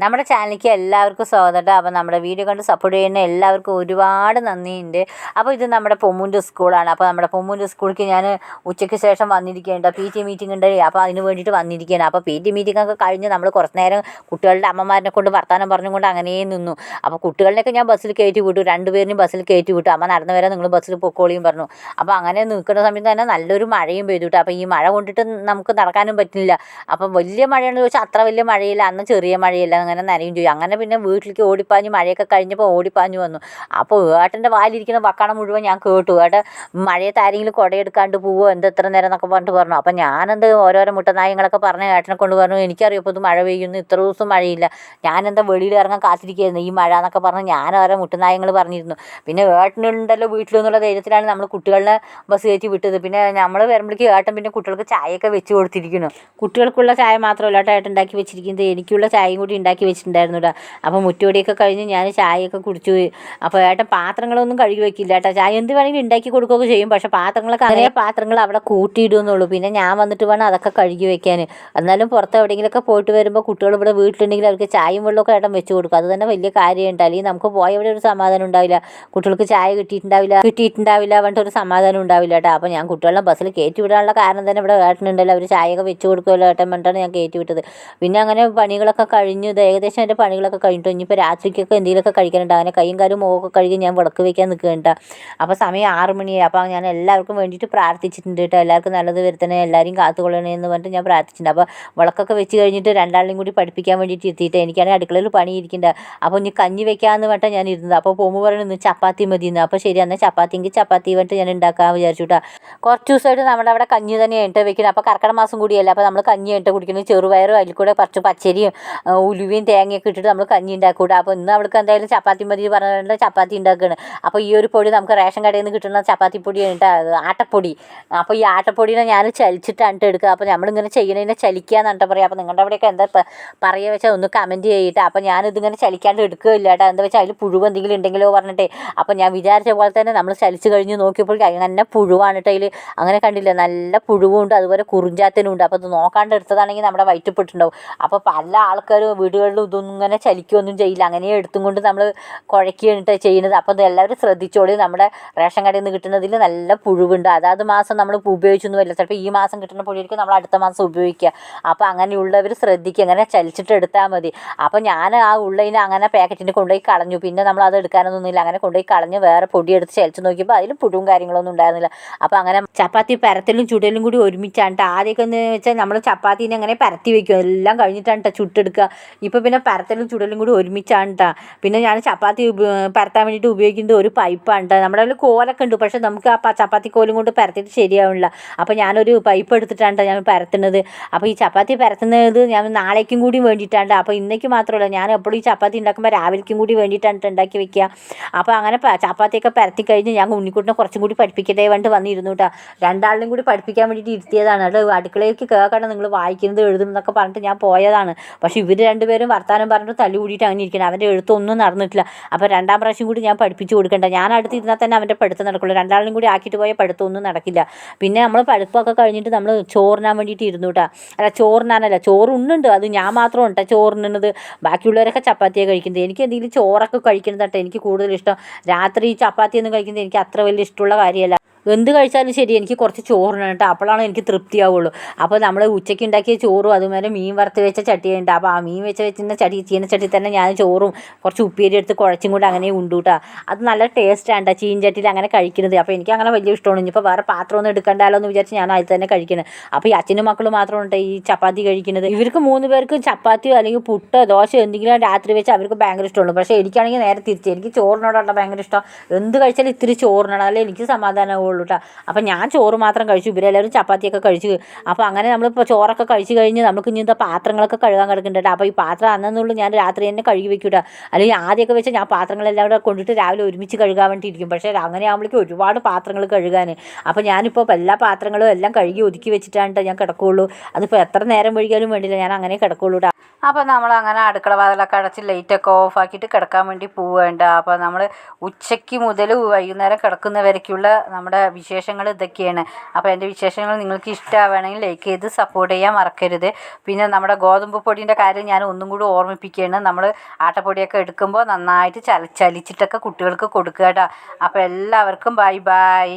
നമ്മുടെ ചാനലിലേക്ക് എല്ലാവർക്കും സ്വാഗതം അപ്പോൾ നമ്മുടെ വീഡിയോ കണ്ട് സപ്പോർട്ട് ചെയ്യുന്ന എല്ലാവർക്കും ഒരുപാട് നന്ദിയുണ്ട്. അപ്പോൾ ഇത് നമ്മുടെ പൊമ്മൂന്റെ സ്കൂളാണ് അപ്പോൾ നമ്മുടെ പൊമ്മൂന്റെ സ്കൂളിലേക്ക് ഞാൻ ഉച്ചയ്ക്ക് ശേഷം വന്നിരിക്കുകയുണ്ട് പി ടി മീറ്റിംഗ് ഉണ്ട്. അപ്പോൾ അതിന് വേണ്ടിയിട്ട് വന്നിരിക്കുകയാണ്. അപ്പോൾ പി ടി മീറ്റിംഗ് ഒക്കെ കഴിഞ്ഞ് നമ്മൾ കുറച്ച് നേരം കുട്ടികളുടെ അമ്മമാരെ കൊണ്ട് വർത്തമാനം പറഞ്ഞുകൊണ്ട് അങ്ങനെ നിന്നു. അപ്പോൾ കുട്ടികളിനെയൊക്കെ ഞാൻ ബസ്സിൽ കയറ്റി വിട്ടു. രണ്ടുപേരും ബസ്സിൽ കയറ്റി വിട്ടു. അമ്മ നടന്നു വരാൻ നിങ്ങൾ ബസ്സിൽ പൊക്കോളിയും പറഞ്ഞു. അപ്പോൾ അങ്ങനെ നിൽക്കുന്ന സമയത്ത് തന്നെ നല്ലൊരു മഴയും പെയ്തു കേട്ടോ. അപ്പോൾ ഈ മഴ കൊണ്ടിട്ട് നമുക്ക് നടക്കാനും പറ്റില്ല. അപ്പോൾ വലിയ മഴയാണെന്ന് ചോദിച്ചാൽ അത്ര വലിയ മഴയില്ല. അന്ന് ചെറിയ മഴയില്ല. അങ്ങനെ നനയും ചെയ്യും. അങ്ങനെ പിന്നെ വീട്ടിലേക്ക് ഓടിപ്പാഞ്ഞ് മഴയൊക്കെ കഴിഞ്ഞപ്പോൾ ഓടിപ്പാഞ്ഞ് വന്നു. അപ്പോൾ ഏട്ടന്റെ വാലിരിക്കുന്ന വക്കാണം മുഴുവൻ ഞാൻ കേട്ടു. ഏട്ടൻ മഴയത്ത് ആരെങ്കിലും കുടയെടുക്കാണ്ട് പോവോ? എന്ത് എത്ര നേരം എന്നൊക്കെ പറഞ്ഞിട്ട് പറഞ്ഞു. അപ്പോൾ ഞാനെന്ത് ഓരോരോ മുട്ടനായങ്ങളൊക്കെ പറഞ്ഞ് ഏട്ടനെ കൊണ്ട് പറഞ്ഞു എനിക്കറിയാം ഇപ്പോൾ ഇത് മഴ പെയ്യുന്നു ഇത്ര ദിവസം മഴയില്ല. ഞാനെന്താ വെളിയിൽ ഇറങ്ങാൻ കാത്തിരിക്കുകയായിരുന്നു ഈ മഴ എന്നൊക്കെ പറഞ്ഞ് ഞാൻ ഓരോ മുട്ടനായങ്ങൾ പറഞ്ഞിരുന്നു. പിന്നെ ഏട്ടനുണ്ടല്ലോ വീട്ടിൽ എന്നുള്ള ധൈര്യത്തിലാണ് നമ്മൾ കുട്ടികളെ ബസ് കയറ്റി വിട്ടത്. പിന്നെ നമ്മൾ വരുമ്പോഴേക്ക് ഏട്ടൻ പിന്നെ കുട്ടികൾക്ക് ചായയൊക്കെ വെച്ച് കൊടുത്തിരിക്കുന്നു. കുട്ടികൾക്കുള്ള ചായ മാത്രമല്ല ഏട്ടൻ ഉണ്ടാക്കി വെച്ചിരിക്കുന്നത്. എനിക്കുള്ള ചായയും കൂടി ഉണ്ടാക്കി വെച്ചിട്ടുണ്ടായിരുന്നു കേട്ടോ അപ്പോൾ മുറ്റുപൊടിയൊക്കെ കഴിഞ്ഞ് ഞാൻ ചായയൊക്കെ കുടിച്ചു. അപ്പോൾ ഏട്ടൻ പാത്രങ്ങളൊന്നും കഴുകി വെക്കില്ല കേട്ടോ ചായ എന്ത് വേണമെങ്കിലും ഉണ്ടാക്കി കൊടുക്കുകയൊക്കെ ചെയ്യും. പക്ഷെ പാത്രങ്ങളൊക്കെ അതേ. പാത്രങ്ങൾ അവിടെ കൂട്ടിയിടുന്നുള്ളൂ. പിന്നെ ഞാൻ വന്നിട്ട് വേണം അതൊക്കെ കഴുകി വെക്കാൻ. എന്നാലും പുറത്ത് എവിടെയെങ്കിലുമൊക്കെ പോയിട്ട് വരുമ്പോൾ കുട്ടികൾ ഇവിടെ വീട്ടിലുണ്ടെങ്കിൽ അവർക്ക് ചായയും വെള്ളമൊക്കെ ഏട്ടൻ വെച്ച് കൊടുക്കും. അത് തന്നെ വലിയ കാര്യമുണ്ട് അല്ലെങ്കിൽ നമുക്ക് പോയ ഇവിടെ ഒരു സമാധാനം ഉണ്ടാവില്ല. കുട്ടികൾക്ക് ചായ കിട്ടിയിട്ടുണ്ടാവില്ല കിട്ടിയിട്ടുണ്ടാവില്ല പറഞ്ഞിട്ട് ഒരു സമാധാനം ഉണ്ടാവില്ല കേട്ടോ അപ്പോൾ ഞാൻ കുട്ടികളെ ബസ്സിൽ കയറ്റി വിടാനുള്ള കാരണം തന്നെ ഇവിടെ ഏട്ടനുണ്ടല്ലോ അവർ ചായയൊക്കെ വെച്ച് കൊടുക്കുമല്ലോ ഏട്ടൻ പറഞ്ഞിട്ടാണ് ഞാൻ കയറ്റി വിട്ടത്. പിന്നെ അങ്ങനെ പണികളൊക്കെ കഴിഞ്ഞു ഇത് ഏകദേശം എന്റെ പണികളൊക്കെ കഴിഞ്ഞിട്ട് ഇനിയിപ്പോൾ രാത്രിക്കൊക്കെ എന്തെങ്കിലുമൊക്കെ കഴിക്കാനുണ്ട്. അങ്ങനെ കൈയും കാലും മുഖമൊക്കെ കഴുകി ഞാൻ വിളക്ക് വയ്ക്കാൻ നിൽക്കുന്നുണ്ട്. അപ്പോൾ സമയം ആറ് മണിയായി. അപ്പോൾ ഞാൻ എല്ലാവർക്കും വേണ്ടിയിട്ട് പ്രാർത്ഥിച്ചിട്ടുണ്ട് കേട്ടോ. എല്ലാവർക്കും നല്ലത് വരുത്തണേ. എല്ലാവരെയും കാത്തുകൊള്ളണേ എന്ന് പറഞ്ഞിട്ട് ഞാൻ പ്രാർത്ഥിച്ചിട്ടുണ്ട്. അപ്പോൾ വിളക്കൊക്കെ വെച്ച് കഴിഞ്ഞിട്ട് രണ്ടാളിലും കൂടി പഠിപ്പിക്കാൻ വേണ്ടിയിട്ട് എത്തിയിട്ട് എനിക്കാണെങ്കിൽ അടുക്കളയിൽ പണി അപ്പോൾ ഇനി കഞ്ഞി വെക്കാമെന്ന് പറഞ്ഞിട്ട് ഞാൻ ഇരുന്നത്. അപ്പോൾ പോകുമ്പോൾ പറയുന്നത് ചപ്പാത്തി മതി എന്ന് അപ്പോൾ ശരി എന്നാൽ ചപ്പാത്തിയെങ്കിൽ ചപ്പാത്തി വന്നിട്ട് ഞാൻ ഉണ്ടാക്കാൻ വിചാരിച്ചു കേട്ടോ. കുറച്ച് ദിവസമായിട്ട് നമ്മുടെ അവിടെ കഞ്ഞി തന്നെയാണ് വെക്കുന്നത് അപ്പോൾ കർക്കിടക മാസം കൂടിയല്ല. അപ്പോൾ നമ്മൾ കഞ്ഞി ഇട്ട് കുടിക്കുന്നത് ചെറുപയറും അതിൽ കൂടെ കുറച്ച് പച്ചരിയും ആ, ഉലുവയും തേങ്ങയൊക്കെ ഇട്ടിട്ട് നമ്മൾ കഞ്ഞി ഉണ്ടാക്കൂട്ടോ. അപ്പോൾ ഇന്ന് അവൾക്ക് എന്തായാലും ചപ്പാത്തി മതി പറഞ്ഞിട്ട് ചപ്പാത്തി ഉണ്ടാക്കുകയാണ്. അപ്പോൾ ഈ ഒരു പൊടി നമുക്ക് റേഷൻ കടയിൽ നിന്ന് കിട്ടുന്ന ചപ്പാത്തി പൊടിയാണ് ആട്ടപ്പൊടി. അപ്പോൾ ഈ ആട്ടപ്പൊടിനെ ഞാൻ ചലിച്ചിട്ടാണ് ട്ടോ എടുക്കുക. അപ്പോൾ നമ്മളിങ്ങനെ ചെയ്യണതിനെ ചലിക്കുക എന്നിട്ട് പറയുക. അപ്പോൾ നിങ്ങളുടെ അവിടെയൊക്കെ എന്താ പറയുക വെച്ചാൽ ഒന്ന് കമന്റ് ചെയ്തിട്ട് അപ്പോൾ ഞാനിതിങ്ങനെ ചലിക്കാണ്ട് എടുക്കുകയില്ല കേട്ടോ. എന്താ വെച്ചാൽ അതിൽ പുഴുവ് എന്തെങ്കിലും ഉണ്ടെങ്കിലോ പറഞ്ഞിട്ട്. അപ്പോൾ ഞാൻ വിചാരിച്ച പോലെ തന്നെ നമ്മൾ ചലിച്ച് കഴിഞ്ഞ് നോക്കിയപ്പോൾ അങ്ങനെ പുഴുവാണ് കേട്ടോ അതിൽ. അങ്ങനെ കണ്ടില്ല? നല്ല പുഴുവുണ്ട്. അതുപോലെ കുറിഞ്ചാത്തനും ഉണ്ട്. അപ്പോൾ ഇത് നോക്കാണ്ട് എടുത്തതാണെങ്കിൽ നമ്മുടെ വയറ്റിപ്പെട്ടുണ്ടാവും അപ്പോൾ പല ആൾക്കാരും വീടുകളിലും ഇതൊന്നും ഇങ്ങനെ ചലിക്കുകയൊന്നും ചെയ്യില്ല. അങ്ങനെ എടുത്തും കൊണ്ട് നമ്മൾ കുഴക്കിയിട്ട് ചെയ്യുന്നത്. അപ്പോൾ ഇതെല്ലാവരും ശ്രദ്ധിച്ചോളി. നമ്മുടെ റേഷൻ കടയിൽ നിന്ന് കിട്ടുന്നതിൽ നല്ല പുഴുവുണ്ട്. അതാത് മാസം നമ്മൾ ഉപയോഗിച്ചൊന്നും വരില്ല. ചിലപ്പോൾ ഈ മാസം കിട്ടുന്ന പൊടിയായിരിക്കും നമ്മൾ അടുത്ത മാസം ഉപയോഗിക്കുക. അപ്പോൾ അങ്ങനെയുള്ളവർ ശ്രദ്ധിക്കുക. അങ്ങനെ ചലിച്ചിട്ട് എടുത്താൽ മതി. അപ്പോൾ ഞാൻ ആ ഉള്ളതിനെ അങ്ങനെ പാക്കറ്റിന് കൊണ്ടുപോയി കളഞ്ഞു. പിന്നെ നമ്മൾ അത് എടുക്കാനൊന്നുമില്ല അങ്ങനെ കൊണ്ടുപോയി കളഞ്ഞ് വേറെ പൊടി എടുത്ത് ചലിച്ച് നോക്കിയപ്പോൾ അതിൽ പുഴുവും കാര്യങ്ങളൊന്നും ഉണ്ടായിരുന്നില്ല. അപ്പോൾ അങ്ങനെ ചപ്പാത്തി പരത്തലും ചുടലും കൂടി ഒരുമിച്ചാണ്. ആദ്യമൊക്കെ എന്ന് വെച്ചാൽ നമ്മൾ ചപ്പാത്തിനെ അങ്ങനെ പരത്തി വെക്കും. എല്ലാം കഴിഞ്ഞിട്ടാണ് ചുട്ടെടുക്കുക. ചുട്ടെടുക്കുക ഇപ്പോൾ പിന്നെ പരത്തലും ചുടലും കൂടി ഒരുമിച്ചാണ് കേട്ടോ പിന്നെ ഞാൻ ചപ്പാത്തി പരത്താൻ വേണ്ടിയിട്ട് ഉപയോഗിക്കുന്നത് ഒരു പൈപ്പാണ് കേട്ടോ നമ്മുടെ കയ്യിൽ കോലൊക്കെ ഉണ്ട്. പക്ഷേ നമുക്ക് ആ ചപ്പാത്തി കോലും കൊണ്ട് പരത്തിയിട്ട് ശരിയാവില്ല അപ്പോൾ ഞാനൊരു പൈപ്പ് എടുത്തിട്ടാണ് ട്ടോ ഞാൻ പരത്തുന്നത്. അപ്പോൾ ഈ ചപ്പാത്തി പരത്തുന്നത് ഞാൻ നാളേക്കും കൂടി വേണ്ടിയിട്ടാണ് അപ്പോൾ ഇന്നേക്ക് മാത്രമല്ല ഞാൻ എപ്പോഴും ഈ ചപ്പാത്തി ഉണ്ടാക്കുമ്പോൾ രാവിലേക്കും കൂടി വേണ്ടിയിട്ടാണ് ട്ടോ ഉണ്ടാക്കി വെക്കുക അപ്പോൾ അങ്ങനെ ചപ്പാത്തിയൊക്കെ പരത്തി കഴിഞ്ഞ് ഞാൻ ഉണ്ണിക്കുട്ടിനെ കുറച്ചും കൂടി പഠിപ്പിക്കട്ടെ വേണ്ടി വന്നിരുന്നു കേട്ടോ രണ്ടാളിനും കൂടി പഠിപ്പിക്കാൻ വേണ്ടിയിട്ട് ഇരുത്തിയതാണ്. അത് അടുക്കളയിലേക്ക് കേൾക്കണം നിങ്ങൾ വായിക്കുന്നത് എഴുതുന്നതൊക്കെ പറഞ്ഞിട്ട് ഞാൻ പോയതാണ്. പക്ഷേ ഇവർ രണ്ടുപേരും വർത്താനം പറഞ്ഞിട്ട് തല്ലി കൂടിയിട്ട് അങ്ങനെ ഇരിക്കണം അവന്റെ എഴുത്തൊന്നും നടന്നിട്ടില്ല. അപ്പോൾ രണ്ടാം പ്രാവശ്യം കൂടി ഞാൻ പഠിപ്പിച്ച് കൊടുക്കണ്ട. ഞാൻ അടുത്ത് ഇരുന്നാൽ തന്നെ അവന്റെ പഠിത്തം നടക്കുള്ളൂ. രണ്ടാളിനും കൂടി ആക്കിയിട്ട് പോയാൽ പഠിത്തമൊന്നും നടക്കില്ല. പിന്നെ നമ്മൾ പഠിപ്പൊക്കെ കഴിഞ്ഞിട്ട് നമ്മൾ ചോറിനാൻ വേണ്ടിയിട്ട് ഇരുന്നു കേട്ടോ അല്ല ചോറിനാനല്ല. ചോറ് ഉണ്ണുണ്ട് അത് ഞാൻ മാത്രം ഉണ്ടോ ചോറിനുന്നത് ബാക്കിയുള്ളവരൊക്കെ ചപ്പാത്തിയാണ് കഴിക്കുന്നത്. എനിക്ക് എന്തെങ്കിലും ചോറൊക്കെ കഴിക്കുന്നത് കേട്ടോ എനിക്ക് കൂടുതൽ ഇഷ്ടം. രാത്രി ചപ്പാത്തിയൊന്നും കഴിക്കുന്നത് എനിക്ക് അത്ര വലിയ ഇഷ്ടമുള്ള കാര്യമല്ല. എന്ത് കഴിച്ചാലും ശരി എനിക്ക് കുറച്ച് ചോറിന് കേട്ടോ. അപ്പോഴാണ് എനിക്ക് തൃപ്തിയാവുള്ളൂ. അപ്പോൾ നമ്മൾ ഉച്ചയ്ക്ക് ഉണ്ടാക്കിയ ചോറും അതുപോലെ മീൻ വറുത്ത് വെച്ച ചട്ടിയുണ്ട്. അപ്പോൾ ആ മീൻ വെച്ച വെച്ചിരുന്ന ചട്ടി ചീനച്ചട്ടി തന്നെ ഞാൻ ചോറും കുറച്ച് ഉപ്പേരി എടുത്ത് കുഴച്ചും കൂടെ അങ്ങനെ ഉണ്ട് കേട്ടോ. അത് നല്ല ടേസ്റ്റാണ് കേട്ടോ ചീൻചട്ടിയിൽ അങ്ങനെ കഴിക്കുന്നത്. അപ്പോൾ എനിക്ക് അങ്ങനെ വലിയ ഇഷ്ടമാണ്. ഇനിയിപ്പോൾ വേറെ പാത്രമൊന്നും എടുക്കണ്ടല്ലോ എന്ന് വിചാരിച്ച് ഞാൻ അതിൽ തന്നെ കഴിക്കുന്നത് അപ്പോൾ ഈ അച്ഛനും മക്കളും മാത്രമാണ് ഈ ചപ്പാത്തി കഴിക്കുന്നത്. ഇവർക്ക് മൂന്ന് പേർക്ക് ചപ്പാത്തിയോ അല്ലെങ്കിൽ പുട്ടോ ദോശയോ എന്തെങ്കിലും രാത്രി വെച്ച് അവർക്ക് ഭയങ്കര ഇഷ്ടമുള്ളൂ. പക്ഷേ എനിക്കാണെങ്കിൽ നേരെ തിരിച്ച് എനിക്ക് ചോറിനോടാണ് ഭയങ്കര ഇഷ്ടം. എന്ത് കഴിച്ചാലും ഇത്തിരി ചോറിനാണ് അല്ലെങ്കിൽ എനിക്ക് സമാധാനമാവുള്ളൂ കേട്ടോ അപ്പം ഞാൻ ചോറ് മാത്രം കഴിച്ചു ഇവരെല്ലാവരും ചപ്പാത്തിയൊക്കെ കഴിച്ചു. അപ്പോൾ അങ്ങനെ നമ്മളിപ്പോൾ ചോറൊക്കെ കഴിച്ചു കഴിഞ്ഞ് നമുക്ക് ഇനി എന്താ പാത്രങ്ങളൊക്കെ കഴുകാൻ കിടക്കുന്നുണ്ട് അപ്പോൾ ഈ പാത്രം അന്നെന്നുള്ളൂ ഞാൻ രാത്രി തന്നെ കഴുകി വെക്കും കേട്ടോ അല്ലെങ്കിൽ ആദ്യമൊക്കെ വെച്ച് ഞാൻ പാത്രങ്ങളെല്ലാം കൂടെ കൊണ്ടിട്ട് രാവിലെ ഒരുമിച്ച് കഴുകാൻ വേണ്ടി ഇരിക്കും പക്ഷേ അങ്ങനെ ആകുമ്പോഴേക്കും ഒരുപാട് പാത്രങ്ങൾ കഴുകാൻ അപ്പോൾ ഞാനിപ്പോൾ എല്ലാ പാത്രങ്ങളും എല്ലാം കഴുകി ഒതുക്കി വെച്ചിട്ടാണ് ട്ടോ ഞാൻ കിടക്കുകയുള്ളൂ അതിപ്പോൾ എത്ര നേരം വൈകിയാലും വേണ്ടില്ല ഞാൻ അങ്ങനെ കിടക്കുകയുള്ളൂ അപ്പോൾ നമ്മൾ അങ്ങനെ അടുക്കള വാതിലൊക്കെ അടച്ച് ലൈറ്റൊക്കെ ഓഫാക്കിയിട്ട് കിടക്കാൻ വേണ്ടി പോവേണ്ട അപ്പോൾ നമ്മൾ ഉച്ചയ്ക്ക് മുതൽ വൈകുന്നേരം കിടക്കുന്നവരേക്കുള്ള നമ്മുടെ വിശേഷങ്ങൾ ഇതൊക്കെയാണ്. അപ്പോൾ എന്റെ വിശേഷങ്ങൾ നിങ്ങൾക്ക് ഇഷ്ടമാവുകയാണെങ്കിൽ ലൈക്ക് ചെയ്ത് സപ്പോർട്ട് ചെയ്യാൻ മറക്കരുത്. പിന്നെ നമ്മുടെ ഗോതമ്പ് പൊടിന്റെ കാര്യം ഞാൻ ഒന്നും കൂടി ഓർമ്മിപ്പിക്കുകയാണ്. നമ്മൾ ആട്ടപ്പൊടിയൊക്കെ എടുക്കുമ്പോൾ നന്നായിട്ട് ചല ചലിച്ചിട്ടൊക്കെ കുട്ടികൾക്ക് കൊടുക്കുക കേട്ടോ. അപ്പോൾ എല്ലാവർക്കും ബൈ ബൈ